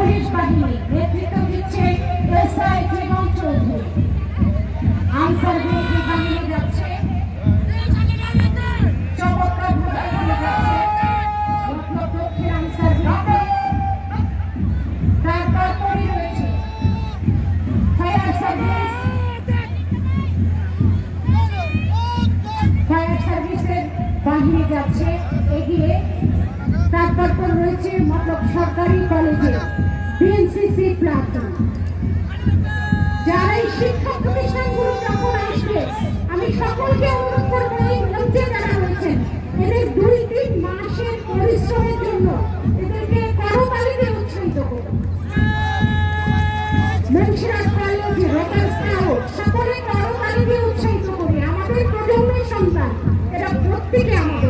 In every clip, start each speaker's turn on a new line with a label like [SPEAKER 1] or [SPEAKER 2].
[SPEAKER 1] Police বাহিনী নেতৃত্ব দিচ্ছে এসআই জীবন চৌধুরী। আনসার বিরোধী বাহিনী যাচ্ছে। যাচ্ছে, এগিয়ে। তারপর পর রয়েছে মতলব সরকারি কলেজে। বিএনসিসি প্লাটুন যারা এই শিক্ষা প্রতিষ্ঠানগুলো যখন আসবে, আমি সকলকে অনুরোধ করব এই মঞ্চে যারা রয়েছেন এদের দুই তিন মাসের পরিশ্রমের জন্য এদেরকে করতালিতে উৎসাহিত কলেজ রোটার স্কাউট, সকলে উৎসাহিত করি আমাদের প্রজন্মের সন্তান, এরা প্রত্যেকে আমাদের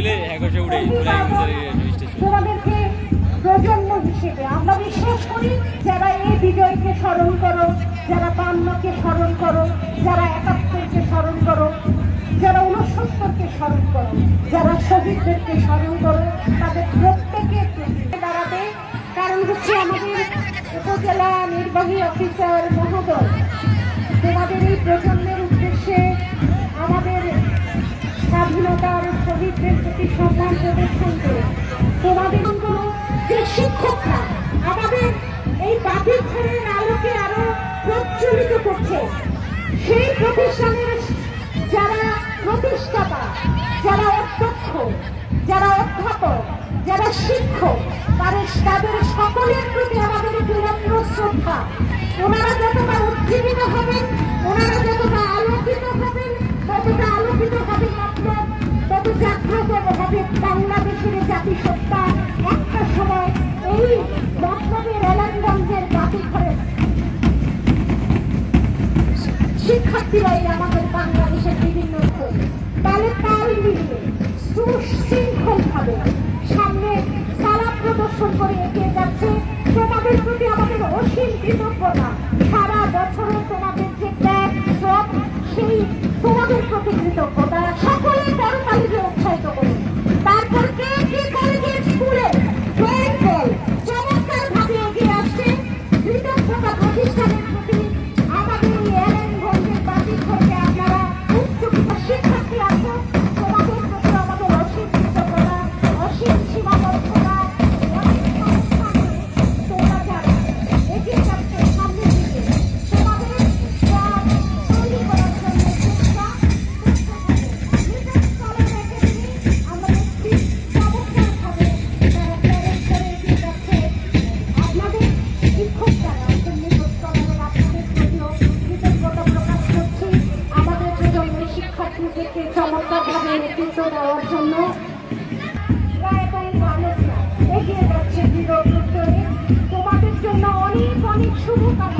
[SPEAKER 2] এখান একশো স্টেশন
[SPEAKER 1] তোমাদেরকে প্রজন্ম হিসেবে আমরা বিশ্বাস করি, যারা এই বিজয়কে স্মরণ করো, যারা বান্নকে স্মরণ করো, যারা একাত্তরকে স্মরণ করো, যারা উনসত্তরকে স্মরণ করো, যারা শহীদদেরকে স্মরণ করো, তাদের প্রত্যেকে দাঁড়াবে। কারণ হচ্ছে আমাদের উপজেলা নির্বাহী অফিসার মহোদয়, তোমাদের এই প্রজন্মের উদ্দেশ্যে আমাদের স্বাধীনতার শহীদদের প্রতি সম্মান প্রদর্শন করে তোমাদের কোনো যে শিক্ষকরা আমাদের এই বাতিল ঘরের আলোকে আরও প্রজ্বলিত করছে, সেই প্রতিষ্ঠানের যারা প্রতিষ্ঠাতা, যারা অধ্যক্ষ, যারা অধ্যাপক, যারা শিক্ষক, তাদের তাদের সকলের প্রতি আমাদের বিনম্র শ্রদ্ধা। ওনারা যতটা উজ্জীবিত হবেন, ওনারা যতটা আলোকিত হবেন, ততটা আলোকিত হবে শুভকামনা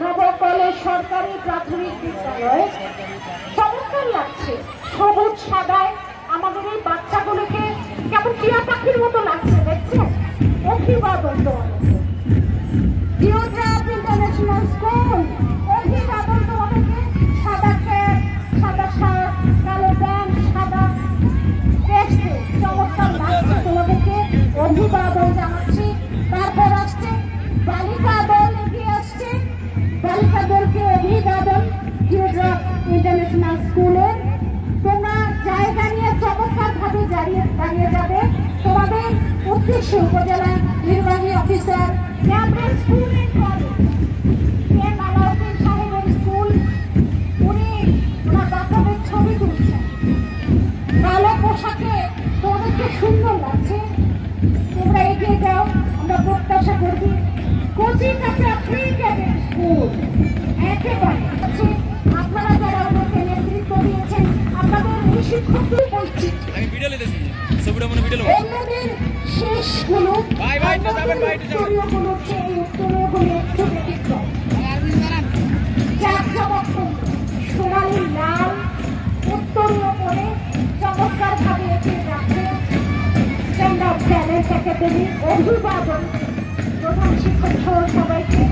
[SPEAKER 1] নবকলে সরকারি প্রাথমিক বিদ্যালয় চমৎকার লাগছে। সবুজ সাদায় আমাদের এই বাচ্চাগুলোকে কেমন টিয়া পাখির দাঁড়িয়ে যাবে। তোমাদের উদ্দেশ্যে উপজেলা নির্বাহী অফিসার স্কুল স্কুল উনি বাচ্চাদের ছবি তুলছেন। সুন্দর লাগছে। তোমরা যাও, আমরা কোচিং স্কুল আপনারা যারা ওদেরকে নেতৃত্ব দিয়েছেন, আপনাদের এই শিক্ষকদের
[SPEAKER 2] মনে ভিডিও ভাই, ভাই, একটু যাবেন, ভাই, একটু যাবেন।
[SPEAKER 1] উত্তরীয়গুলো চেয়ে উত্তরীয়গুলো একটু ব্যতিক্রম সোনালি লাল উত্তরীয় চমৎকার ভাবে এগিয়ে যাচ্ছে স্ট্যান্ড আপ ট্যালেন্ট একাডেমি অভিবাদন প্রধান শিক্ষক সহ সবাইকে।